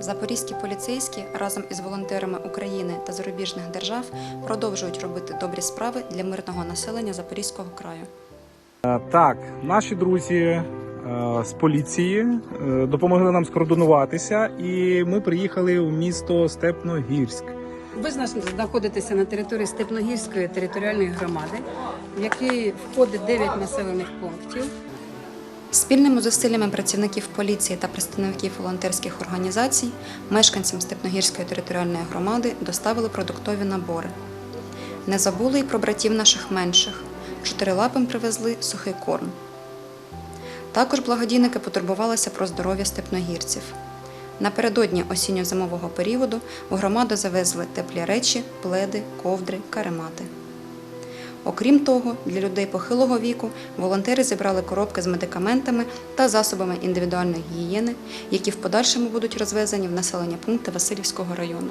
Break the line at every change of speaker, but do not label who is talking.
Запорізькі поліцейські разом із волонтерами України та зарубіжних держав продовжують робити добрі справи для мирного населення Запорізького краю.
Е, Так, наші друзі е, з поліції е, допомогли нам скоординуватися, і ми приїхали у місто Степногірськ.
Ви зна- знаходитеся на території Степногірської територіальної громади, в якій входить 9 населених пунктів.
Спільними зусиллями працівників поліції та представників волонтерських організацій мешканцям Степногірської територіальної громади доставили продуктові набори. Не забули й про братів наших менших. Чотирилапим привезли сухий корм. Також благодійники потурбувалися про здоров'я степногірців. Напередодні осінньо-зимового періоду в громаду завезли теплі речі, пледи, ковдри, каремати. Окрім того, для людей похилого віку волонтери зібрали коробки з медикаментами та засобами індивідуальної гігієни, які в подальшому будуть розвезені в населення пункти Васильівського району.